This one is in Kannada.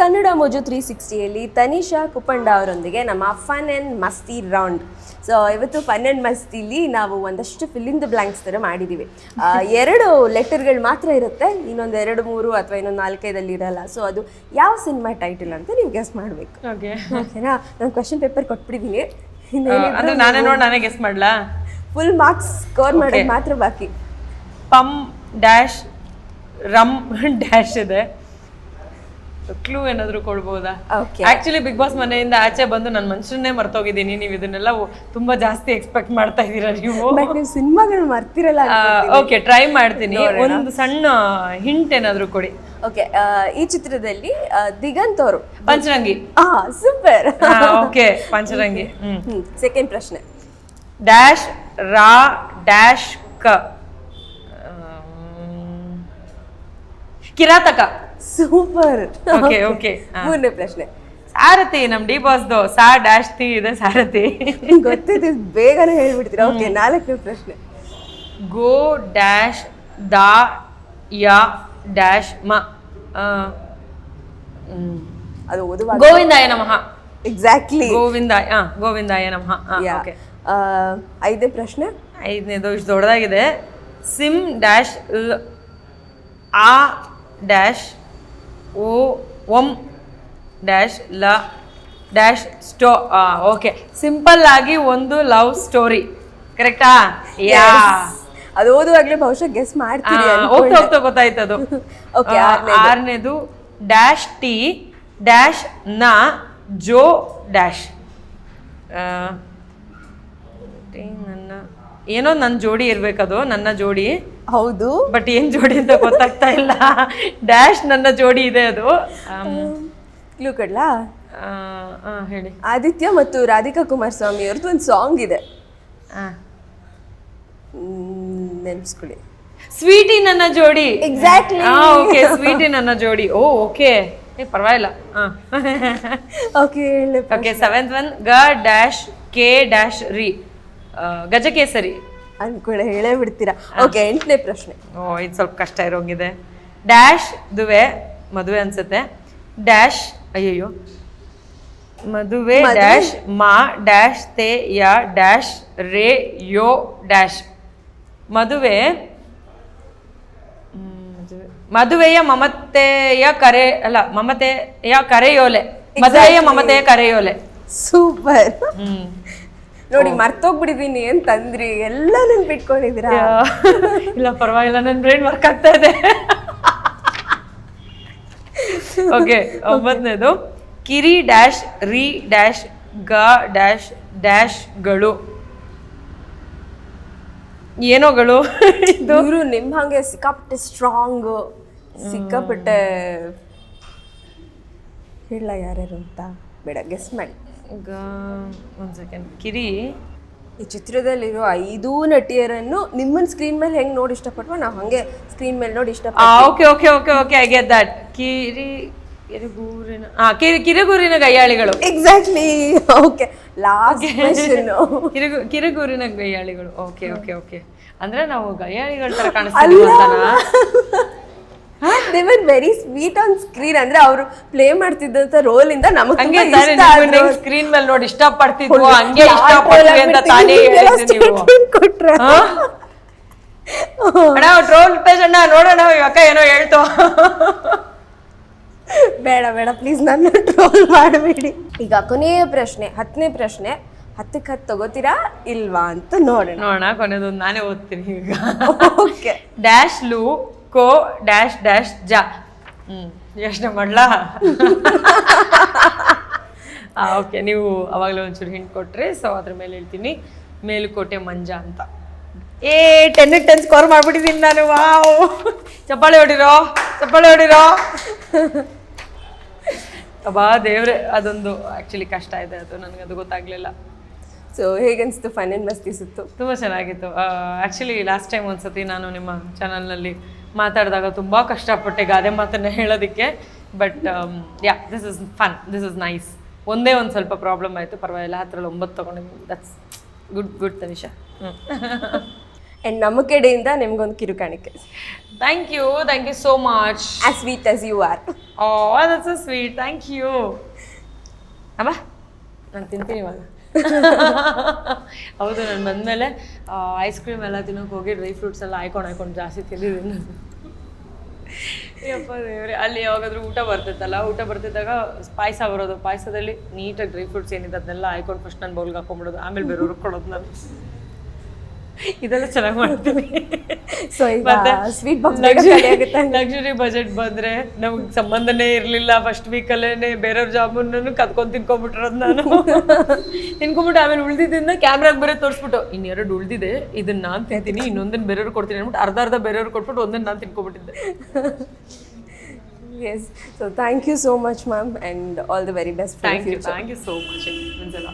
ಕನ್ನಡ ಮೋಜು ತ್ರೀ ಸಿಕ್ಸ್ಟಿಯಲ್ಲಿ ತನಿಷಾ ಕುಪಂಡ ಅವರೊಂದಿಗೆ ನಮ್ಮ fun and masti round so ಇವತ್ತು ಫನ್ ಆ್ಯಂಡ್ ಮಸ್ತಿಲಿ ನಾವು ಒಂದಷ್ಟು ಫಿಲ್ಲಿಂದ ಬ್ಲ್ಯಾಂಕ್ಸ್ ಬ್ಲಾಂಕ್ಸ್ ಥರ ಮಾಡಿದ್ದೀವಿ ಎರಡು ಲೆಟರ್ಗಳು ಮಾತ್ರ ಇರುತ್ತೆ. ಇನ್ನೊಂದು ಎರಡು ಮೂರು ಅಥವಾ ಇನ್ನೊಂದು ನಾಲ್ಕೈದಲ್ಲಿ ಇರಲ್ಲ. ಸೊ ಅದು ಯಾವ ಸಿನಿಮಾ ಟೈಟಲ್ ಅಂತ ನೀವು ಗೆಸ್ ಮಾಡಬೇಕು. ಓಕೆ ಓಕೆನಾ ನಾನು ಕ್ವಶನ್ ಪೇಪರ್ ಕೊಟ್ಬಿಟ್ಟಿದ್ದೀನಿ ನಾನೇ ನೋಡಿ ನಾನೇ ಗೆಸ್ ಮಾಡ್ಲಾ? ಫುಲ್ ಮಾರ್ಕ್ಸ್ ಸ್ಕೋರ್ ಮಾಡೋದು ಮಾತ್ರ ಬಾಕಿ. ಪಮ್ ಡ್ಯಾಶ್ ರಮ್ ಡ್ಯಾಶ್ ಇದೆ. ಕ್ಲೂ ಏನಾದ್ರು ಕೊಡ್ಬೋದಾ? ಓಕೆ ಆಕ್ಚುಲಿ ಬಿಗ್ ಬಾಸ್ ಮನೆಯಿಂದ ಆಚೆ ಬಂದು ನನ್ನ ಮನುಷ್ಯನ್ನೇ ಮರ್ತೋಗಿದ್ದೀನಿ. ನೀವು ಇದನ್ನೆಲ್ಲ ತುಂಬಾ ಜಾಸ್ತಿ ಎಕ್ಸ್ಪೆಕ್ಟ್ ಮಾಡ್ತಾ ಇದ್ದೀರಾ ನೀವು? ನೀವು ಸಿನಿಮಾಗಳು ಮರ್ತಿರಲ್ಲ ಓಕೆ ಟ್ರೈ ಮಾಡ್ತೀನಿ. ಒಂದು ಸಣ್ಣ ಹಿಂಟ್ ಏನಾದ್ರು ಕೊಡಿ. ಓಕೆ ಈ ಚಿತ್ರದಲ್ಲಿ ದಿಗಂತ್ ಅವರು ಪಂಚರಂಗಿ. ಆ ಸೂಪರ್ ಓಕೆ ಪಂಚರಂಗಿ. ಸೆಕೆಂಡ್ ಪ್ರಶ್ನೆ. ಡ್ಯಾಶ್ ರಾ ಡ್ಯಾಶ್ ಕ ಕಿರಾತಕ. ಸೂಪರ್ ಓಕೆ ಓಕೆ ಮೂರನೇ ಪ್ರಶ್ನೆ. ಸಾರಥಿ ನಮ್ ಡಿ ಬಾಸ್ದು ಸಾ ಡ್ಯಾಶ್ ತಿ ಇದೆ ಸಾರಥಿ. ಗೊತ್ತಿದೆ ಬೇಗನೆ ಹೇಳ್ಬಿಡ್ತೀರಾ? ಓಕೆ ನಾಲ್ಕನೇ ಪ್ರಶ್ನೆ. ಗೋ ಡ್ಯಾಶ್ ದಾ ಯಾ ಡ್ಯಾಶ್ ಮ. ಅದು ಓದುವಾಗ ಗೋವಿಂದಾಯ ನಮಃ. ಎಕ್ಸಾಕ್ಟ್ಲಿ ಗೋವಿಂದಾಯ ಗೋವಿಂದಾಯ ನಮಃ. ಓಕೆ ಐದನೇ ಪ್ರಶ್ನೆ. ಐದನೇದು ಇಷ್ಟು ದೊಡ್ಡದಾಗಿದೆ. ಸಿಮ್ ಡ್ಯಾಶ್ ಆ ಡ್ಯಾಶ್ ಓ ಒಂ ಡ್ಯಾಶ್ ಲ ಡ್ಯಾಶ್ ಸ್ಟೋ ಓಕೆ. ಸಿಂಪಲ್ ಆಗಿ ಒಂದು ಲವ್ ಸ್ಟೋರಿ. ಕರೆಕ್ಟಾ? ಯಾ. ಅದು ಓದುವಾಗಲೇ ಬಹುಶಃ ಗೆಸ್ ಮಾಡ್ತೀನಿ ಹೋಗ್ತಾ ಹೋಗ್ತಾ ಗೊತ್ತಾಯ್ತು ಅದು ಓಕೆ ಆರನೇದು. ಡ್ಯಾಶ್ ಟಿ ಡ್ಯಾಶ್ನ ಜೋ ಡ್ಯಾಶ್. ನನ್ನ ಏನೋ ನನ್ನ ಜೋಡಿ ಇರ್ಬೇಕದು ನನ್ನ ಜೋಡಿ. ಹೌದು. ಬಟ್ ಏನ್ ಜೋಡಿ ಅಂತ ಗೊತ್ತಾಗ್ತಾ ಇಲ್ಲ. ಡ್ಯಾಶ್ ನನ್ನ ಜೋಡಿ ಇದೆ ಅದು. ಕ್ಲೂ ಕೊಡ್ಲಾ? ಆ, ಆ, ಹೇಳಿ. ಆದಿತ್ಯ ಮತ್ತು ರಾಧಿಕಾ ಕುಮಾರ್ ಸ್ವಾಮಿ ಅವ್ರದ್ದು ಒಂದು ಸಾಂಗ್ ಇದೆ. ನೆನ್ಸ್ಕೊಳ್ಳಿ. ಸ್ವೀಟಿ ನನ್ನ ಜೋಡಿ. ಎಕ್ಸಾಕ್ಟ್ಲಿ ಓಕೆ ಸ್ವೀಟಿ ನನ್ನ ಜೋಡಿ. ಓ ಓಕೆ ಏ ಪರವಾಗಿಲ್ಲ. ಹಾಂ ಓಕೆ ಓಕೆ ಸೆವೆಂತ್ ಒನ್ ಗ ಡ್ಯಾಶ್ ಕೆ ಡ್ಯಾಶ್ ರಿ ಗಜಕೇಸರಿ. ಅನ್ಕೊಳ್ಳಿ ಹೇಳೇ ಬಿಡ್ತೀರಾ? ಓಕೆ ಎಂಟನೇ ಪ್ರಶ್ನೆ. ಓ ಇದು ಸ್ವಲ್ಪ ಕಷ್ಟ ಇರೋಂಗಿದೆ. ಡ್ಯಾಶ್ ದುವೆ ಮದುವೆ ಅನ್ಸುತ್ತೆ. ಡ್ಯಾಶ್ ಅಯ್ಯಯ್ಯೋ. ಮದುವೆ ಡ್ಯಾಶ್ ಮಾ ಡ್ಯಾಶ್ ತೇ ಯ ಡ್ಯಾಶ್ ರೇ ಯೋ ಡ್ಯಾಶ್ ಮದುವೆ ಹ್ಮ್, ಮದುವೆ. ಮದುವೆಯ ಮಮತೆಯ ಕರೆ ಅಲ್ಲ ಮಮತೆಯ ಕರೆಯೋಲೆ. ಮದುವೆಯ ಮಮತೆಯ ಕರೆಯೋಲೆ. ಸೂಪರ್ ಹ್ಮ್. ನೋಡಿ ಮರ್ತೋಗ್ಬಿಡಿದೀನಿ ಅಂತಂದ್ರಿ. ಎಲ್ಲ ನೆನ್ಪಿಟ್ಕೊಂಡಿದ್ದೀರಾ? ಇಲ್ಲ ಪರವಾಗಿಲ್ಲ ನನ್ನ ಬ್ರೈನ್ ವರ್ಕ್ ಆಗ್ತಾ ಇದೆ. ಓಕೆ ಒಂಬತ್ತನೇದು. ಕಿರಿ ಡ್ಯಾಶ್ ರಿ ಡ್ಯಾಶ್ ಗ ಡ್ಯಾಶ್ ಡ್ಯಾಶ್ಗಳು ಏನೋಗಳು ಇದು ಇವರು ನಿಮ್ಮ ಹಾಗೆ ಸಿಕ್ಕಾಪಟ್ಟೆ ಸ್ಟ್ರಾಂಗ್ ಸಿಕ್ಕಾಪಟ್ಟೆ ಹೇಳ ಯಾರ್ಯಾರು ಅಂತ. ಬೇಡ ಗೆಸ್ ಮಾಡಿ. ಗ ಒಂದು ಸೆಕೆಂಡ್ ಕಿರಿ. ಈ ಚಿತ್ರದಲ್ಲಿರೋ ಐದು ನಟಿಯರನ್ನು ನಿಮ್ಮನ್ ಸ್ಕ್ರೀನ್ ಮೇಲೆ ಹೆಂಗ್ ನೋಡಿ ಇಷ್ಟಪಟ್ವ ನಾವು ಹಂಗೆ ಸ್ಕ್ರೀನ್ ಮೇಲೆ ನೋಡಿ ಇಷ್ಟ okay okay okay okay I get that ಕಿರಿ ಕಿರಿಗೂರಿನ ಆ ಕಿರಿ ಕಿರಿಗೂರಿನ ಗಯ್ಯಾಳಿಗಳು ಎಕ್ಸಾಕ್ಟ್ಲಿ ಓಕೆ ಲಾಸ್ಟ್ ಕ್ವೆಶ್ಚನ್ ಕಿರುಗು ಕಿರುಗೂರಿನ ಗಯ್ಯಾಳಿಗಳು ಓಕೆ ಓಕೆ ಓಕೆ ಅಂದ್ರೆ ನಾವು ಗಯ್ಯಾಳಿಗಳ ತರ ಕಾಣಿಸ್ತೀವಿ ಅಂತನಾ? They were very sweet on screen ಅಂದ್ರೆ ಅವರು ಪ್ಲೇ ಮಾಡ್ತಿದ್ದಂತ ರೋಲ್ ಇಂದ ನಮಗೆ ಹಂಗೆ ಸ್ಕ್ರೀನ್ ಮೇಲೆ ನೋಡಿ ಇಷ್ಟಪಡ್ತಿದ್ವು ಹಂಗೆ ಇಷ್ಟಪಡ್ತೀವಿ ಅಂತ ತಾನೇ ಕೊಟ್ರ? ಅಣ್ಣ ಟ್ರೋಲ್ ಪೇಜ್ ಅಣ್ಣ ನೋಡೋಣ ಅಕ್ಕ ಏನೋ ಹೇಳ್ತೋ. ಬೇಡ ಬೇಡ ಪ್ಲೀಸ್ ನನ್ನ ಟ್ರೋಲ್ ಮಾಡಬೇಡಿ. ಈಗ ಕೊನೆಯ ಪ್ರಶ್ನೆ ಹತ್ತನೇ ಪ್ರಶ್ನೆ. ಹತ್ತಕ್ಕೆ ಹತ್ತು ತಗೋತೀರಾ ಇಲ್ವಾ ಅಂತ ನೋಡೋಣ. ನೋಡೋಣ ಕೊನೆದೊಂದು ನಾನೇ ಓದ್ತೀನಿ ಈಗ. ಓಕೆ ಡ್ಯಾಶ್ ಲು ಕೋ ಡ್ಯಾಶ್ ಡ್ಯಾಶ್ ಜ. ಹ್ಮ್ ಯೋಚನೆ ಮಾಡ್ಲಾ? ಓಕೆ ನೀವು ಅವಾಗಲೇ ಒಂಚೂರು ಹಿಂಟ್ ಕೊಟ್ರಿ ಸೊ ಅದ್ರ ಮೇಲೆ ಹೇಳ್ತೀನಿ. ಮೇಲುಕೋಟೆ ಮಂಜ ಅಂತ. ಏ ಟೆನ್ ಟೆನ್ ಸ್ಕೋರ್ ಮಾಡ್ಬಿಟ್ಟಿದ್ದೀನಿ ನಾನು ವಾವ್. ಚಪ್ಪಾಳೆ ಹೊಡಿರೋ ಚಪ್ಪಾಳೆ ಹೊಡಿರೋ. ಅಬ್ಬಾ ದೇವ್ರೆ ಅದೊಂದು ಆ್ಯಕ್ಚುಲಿ ಕಷ್ಟ ಇದೆ ಅದು ನನಗೆ ಅದು ಗೊತ್ತಾಗ್ಲಿಲ್ಲ. ಸೊ ಹೇಗನ್ಸ್ತು? ಫನ್ ಫೈನಲ್ ಮಸ್ತಿ ಸುತ್ತು ತುಂಬ ಚೆನ್ನಾಗಿತ್ತು. ಆ್ಯಕ್ಚುಲಿ ಲಾಸ್ಟ್ ಟೈಮ್ ಒಂದ್ಸತಿ ನಾನು ನಿಮ್ಮ ಚಾನಲ್ನಲ್ಲಿ ಮಾತಾಡಿದಾಗ ತುಂಬ ಕಷ್ಟಪಟ್ಟೆ ಗಾದೆ ಮಾತನ್ನು ಹೇಳೋದಕ್ಕೆ. But yeah this is fun this is nice ಒಂದೇ ಒಂದು ಸ್ವಲ್ಪ ಪ್ರಾಬ್ಲಮ್ ಆಯಿತು. ಪರವಾಗಿಲ್ಲ ಹತ್ರಲ್ಲಿ ಒಂಬತ್ತು ತೊಗೊಂಡಿದ್ದೀನಿ ದಟ್ಸ್ ಗುಡ್ ಗುಡ್ ತನಿಷ. ಹ್ಞೂ ಅಂಡ್ ನಮ್ಮ ಕಡೆಯಿಂದ ನಿಮ್ಗೊಂದು ಕಿರುಕಾಣಿಕೆ. Thank you thank you so much as sweet as you are oh that's sweet thank you ಅಮ್ಮ ನಾನು ತಿಂತೀನಿ ಇವಾಗ. ಹೌದು, ನಾನು ಬಂದಮೇಲೆ ಐಸ್ ಕ್ರೀಮ್ ಎಲ್ಲ ತಿನ್ನೋಕೆ ಹೋಗಿ ಡ್ರೈ ಫ್ರೂಟ್ಸ್ ಎಲ್ಲ ಹಾಯ್ಕೊಂಡು ಹಾಯ್ಕೊಂಡು ಜಾಸ್ತಿ ತಿಂದಿದ್ದೀನಿ ನಾನು. ಯಪ್ಪ ಅಲ್ಲಿ ಯಾವಾಗಾದ್ರೂ ಊಟ ಬರ್ತಿತ್ತಲ್ಲ, ಊಟ ಬರ್ತಿದ್ದಾಗ ಪಾಯಸ ಬರೋದು. ಪಾಯಸದಲ್ಲಿ ನೀಟಾಗಿ ಡ್ರೈ ಫ್ರೂಟ್ಸ್ ಏನಿದೆ, ಅದನ್ನೆಲ್ಲ ಹಾಯ್ಕೊಂಡು ಫಸ್ಟ್ ನಾನು ಬೌಲ್ಗೆ ಹಾಕೊಂಡ್ಬಿಡೋದು ಆಮೇಲೆ ಬೇರೆ ಕೊಡೋದು ನಾನು. ಇದೆಲ್ಲ ಚೆನ್ನಾಗಿ ಮಾಡ್ತೀನಿ. ಸೊ ಸ್ವೀಟ್ ಲಕ್ಸುರಿ ಬಜೆಟ್ ಬಂದ್ರೆ ನಮ್ಗೆ ಸಂಬಂಧನೇ ಇರಲಿಲ್ಲ ಫಸ್ಟ್ ವೀಕಲ್ಲೇ ಬೇರೆಯವ್ರ ಜಾಬನ್ನು ಕದ್ಕೊಂಡು ತಿನ್ಕೊಂಡ್ಬಿಟ್ಟಿರೋದು ನಾನು. ತಿನ್ಕೊಂಡ್ಬಿಟ್ಟು ಆಮೇಲೆ ಉಳಿದಿದ್ದನ್ನ ಕ್ಯಾಮ್ರಾಗ ಬೇರೆ ತೋರಿಸ್ಬಿಟ್ಟು ಇನ್ನೆರಡು ಉಳಿದಿದೆ ಇದನ್ನ ನಾನು ತಿಂತೀನಿ ಇನ್ನೊಂದನ್ನ ಬೇರೆಯವ್ರು ಕೊಡ್ತೀನಿ. ಅಂದ್ಬಿಟ್ಟು ಅರ್ಧ ಅರ್ಧ ಬೇರೆಯವ್ರು ಕೊಟ್ಬಿಟ್ಟು ಒಂದನ್ನ ನಾನು ತಿನ್ಕೊಂಡ್ಬಿಟ್ಟಿದ್ದೆ yes so thank you so much ma'am and all the very best thank you thank you so much ಒಂದ್ಸಲ